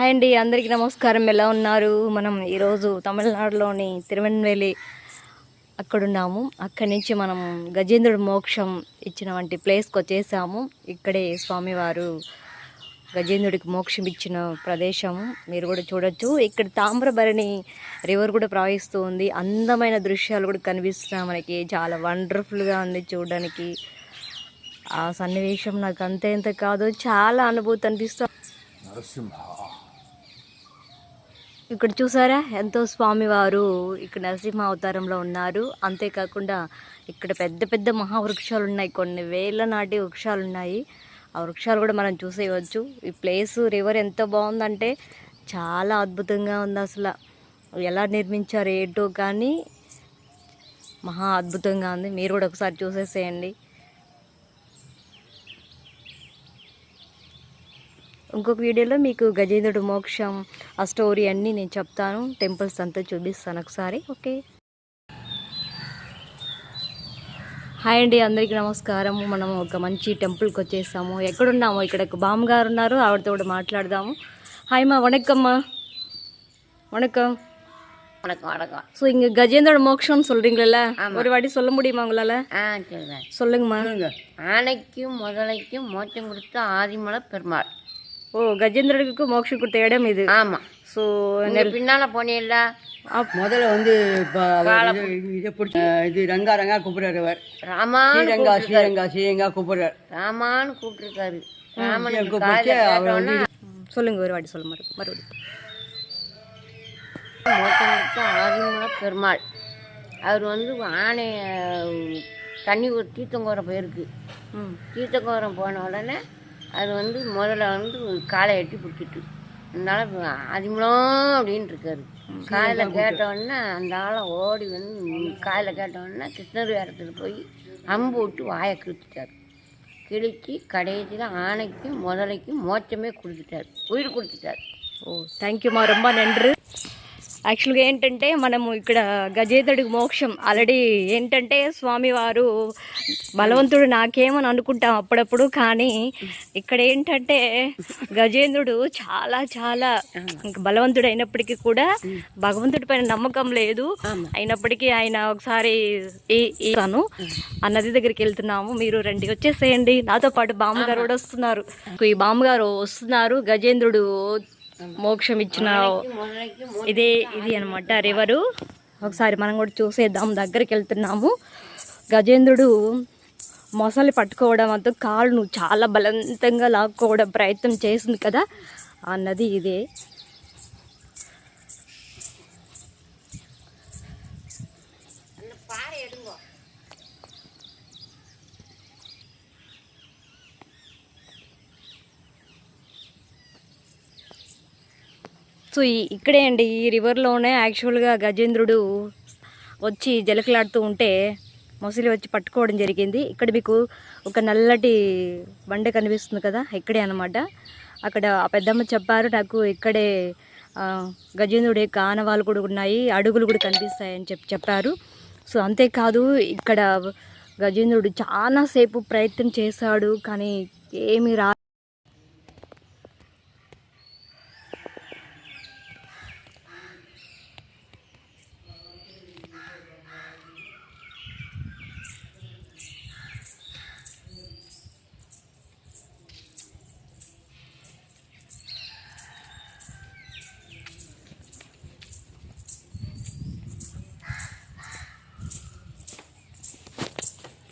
Hi అండి అందరికీ నమస్కారం. ఎలా ఉన్నారు? మనం ఈరోజు తమిళనాడులోని తిరువెన్వేలి అక్కడున్నాము. అక్కడి నుంచి మనం గజేంద్రుడు మోక్షం ఇచ్చిన వంటి ప్లేస్కి వచ్చేసాము. ఇక్కడే స్వామివారు గజేంద్రుడికి మోక్షం ఇచ్చిన ప్రదేశము. మీరు కూడా చూడొచ్చు. ఇక్కడ తామ్రభరణి రివర్ కూడా ప్రవహిస్తూ ఉంది. అందమైన దృశ్యాలు కూడా కనిపిస్తున్నాయి మనకి. చాలా వండర్ఫుల్గా ఉంది చూడడానికి. ఆ సన్నివేశం నాకు అంతే ఇంత కాదు చాలా అనుభూతి అనిపిస్తుంది ఇక్కడ చూసారా? ఎంతో స్వామివారు ఇక్కడ నరసింహ అవతారంలో ఉన్నారు. అంతేకాకుండా ఇక్కడ పెద్ద పెద్ద మహావృక్షాలు ఉన్నాయి కొన్ని వేల నాటి వృక్షాలు ఉన్నాయి ఆ వృక్షాలు కూడా మనం చూసేయవచ్చు. ఈ ప్లేస్ రివర్ ఎంత బాగుందంటే చాలా అద్భుతంగా ఉంది అసలు. ఎలా నిర్మించారు ఏంటో కానీ మహా అద్భుతంగా ఉంది. మీరు కూడా ఒకసారి చూసేసేయండి. ఇంకొక వీడియోలో మీకు గజేంద్రుడు మోక్షం ఆ స్టోరీ అన్నీ నేను చెప్తాను టెంపుల్స్ అంతా చూపిస్తాను ఒకసారి ఓకే హాయ్ అండి అందరికీ నమస్కారం మనం ఒక మంచి టెంపుల్కి వచ్చేసాము ఎక్కడున్నాము ఇక్కడ ఒక బామ్మగారు ఉన్నారు ఆవిడతో కూడా మాట్లాడదాము హాయ్ మా వణక్కమ్మా வணக்கம் வணக்கம் வணக்கம் ஸோ இங்கே கஜேந்திரோட மோக்ஷம்னு சொல்கிறீங்களா ஒரு வாட்டி சொல்ல முடியுமா உங்களால் ஆ சொல்லுங்கள் சொல்லுங்கம்மா ஆனைக்கும் முதலைக்கும் மோட்சம் கொடுத்த ஆதிமலை பெருமாள் ஓ கஜேந்திரனுக்கு மோட்சம் கொடுத்த இடம் இது. ஆமாம் ஸோ பின்னால போனீல்ல? முதல்ல வந்து இதை பிடிச்சி இது ரங்கா ரங்கா கூப்பிடுறாரு அவர். ராமான்னு ஸ்ரீரங்கா ஸ்ரீரங்கா ஸ்ரீரங்கா கூப்பிடுறாரு. ராமான்னு கூப்பிட்டுருக்காரு. ராமனுக்கு கூப்பிட்டு அவர் வந்து சொல்லுங்க ஒரு வாட்டி சொல்ல மறு மறுபடியும். ஆதிமலை பெருமாள். அவர் வந்து ஆனை தண்ணி ஒரு தீர்த்தங்கோரம் போயிருக்கு. ம். தீர்த்தங்கோரம் போன உடனே அது வந்து முதல்ல வந்து காலை எட்டி பிடிச்சிட்டு. அதனால அதிமலம் அப்படின்னு இருக்காரு காயில் கேட்டவுடனே அந்த ஆளை ஓடி வந்து காயில் கேட்டவுடனே கிருஷ்ணர் இடத்துல போய் அம்பு விட்டு வாயை கிழிச்சிட்டார். கிழித்து கடைசியில் ஆணைக்கும் முதலைக்கும் மோச்சமே கொடுத்துட்டார். உயிர் கொடுத்துட்டார். ஓ தேங்க்யூம்மா ரொம்ப நன்றி. యాక్చువల్గా ఏంటంటే మనము ఇక్కడ గజేంద్రుడికి మోక్షం. ఆల్రెడీ ఏంటంటే స్వామివారు బలవంతుడు నాకేమని అనుకుంటాం అప్పుడప్పుడు. కానీ ఇక్కడ ఏంటంటే గజేంద్రుడు చాలా చాలా బలవంతుడు అయినప్పటికీ కూడా భగవంతుడి పైన నమ్మకం లేదు. అయినప్పటికీ ఆయన ఒకసారి తను ఆ నది దగ్గరికి వెళ్తున్నాము. మీరు రండి వచ్చేసేయండి. నాతో పాటు బామ్మగారు కూడా వస్తున్నారు. ఈ బామ్మగారు వస్తున్నారు. గజేంద్రుడు మోక్షం ఇచ్చిన ఇదే ఇది అనమాట రివరు. ఒకసారి మనం కూడా చూసేద్దాం దగ్గరికి వెళ్తున్నాము గజేంద్రుడు మొసలి పట్టుకోవడం అంతా కాళ్ళను చాలా బలవంతంగా లాక్కోవడం ప్రయత్నం చేసింది కదా ఆ నది ఇదే. సో ఈ- ఇక్కడే అండి ఈ రివర్లోనే యాక్చువల్గా గజేంద్రుడు వచ్చి జలకలాడుతూ ఉంటే మొసలి వచ్చి పట్టుకోవడం జరిగింది. ఇక్కడ మీకు ఒక నల్లటి బండ కనిపిస్తుంది కదా ఇక్కడే అనమాట అక్కడ ఆ పెద్దమ్మ చెప్పారు నాకు ఇక్కడే గజేంద్రుడే గజేంద్రుడి యొక్క ఆనవాళ్ళు కూడా ఉన్నాయి అడుగులు కూడా కనిపిస్తాయని చెప్పి చెప్పారు. సో అంతేకాదు ఇక్కడ గజేంద్రుడు చాలాసేపు ప్రయత్నం చేశాడు కానీ ఏమీ రా